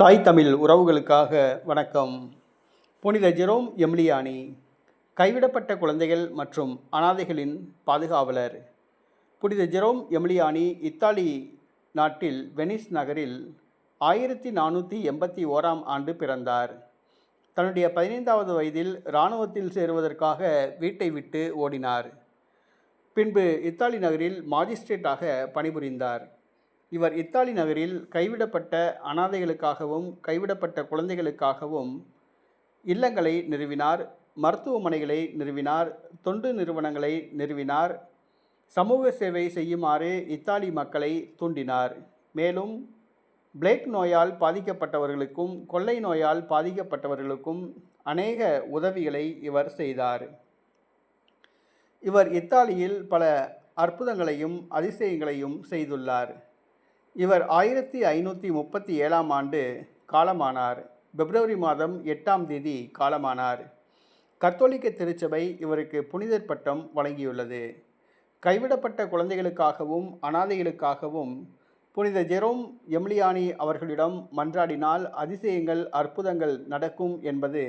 தாய் தமிழ் உறவுகளுக்காக வணக்கம். புனித ஜெரோம் எம்லியானி கைவிடப்பட்ட குழந்தைகள் மற்றும் அனாதைகளின் பாதுகாவலர். புனித ஜெரோம் எம்லியானி இத்தாலி நாட்டில் வெனிஸ் நகரில் ஆயிரத்தி நானூற்றி எண்பத்தி ஓராம் ஆண்டு பிறந்தார். தன்னுடைய பதினைந்தாவது வயதில் இராணுவத்தில் சேருவதற்காக வீட்டை விட்டு ஓடினார். பின்பு இத்தாலி நகரில் மாஜிஸ்ட்ரேட்டாக பணிபுரிந்தார். இவர் இத்தாலி நகரில் கைவிடப்பட்ட அனாதைகளுக்காகவும் கைவிடப்பட்ட குழந்தைகளுக்காகவும் இல்லங்களை நிறுவினார் மருத்துவமனைகளை நிறுவினார் தொண்டு நிறுவனங்களை நிறுவினார் சமூக சேவை செய்யுமாறு இத்தாலி மக்களை தூண்டினார். மேலும் பிளேக் நோயால் பாதிக்கப்பட்டவர்களுக்கும் கொள்ளை நோயால் பாதிக்கப்பட்டவர்களுக்கும் அநேக உதவிகளை இவர் செய்தார். இவர் இத்தாலியில் பல அற்புதங்களையும் அதிசயங்களையும் செய்துள்ளார். இவர் ஆயிரத்தி ஐநூற்றி முப்பத்தி ஏழாம் ஆண்டு காலமானார். பிப்ரவரி மாதம் எட்டாம் தேதி காலமானார். கத்தோலிக்க திருச்சபை இவருக்கு புனிதர் பட்டம் வழங்கியுள்ளது. கைவிடப்பட்ட குழந்தைகளுக்காகவும் அனாதைகளுக்காகவும் புனித ஜெரோம் எம்லியானி அவர்களிடம் மன்றாடினால் அதிசயங்கள் அற்புதங்கள் நடக்கும் என்பது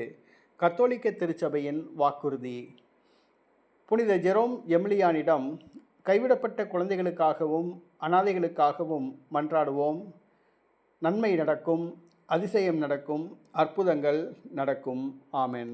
கத்தோலிக்க திருச்சபையின் வாக்குறுதி. புனித ஜெரோம் எம்லியானிடம் கைவிடப்பட்ட குழந்தைகளுக்காகவும் அனாதைகளுக்காகவும் மன்றாடுவோம். நன்மை நடக்கும் அதிசயம் நடக்கும் அற்புதங்கள் நடக்கும். ஆமென்.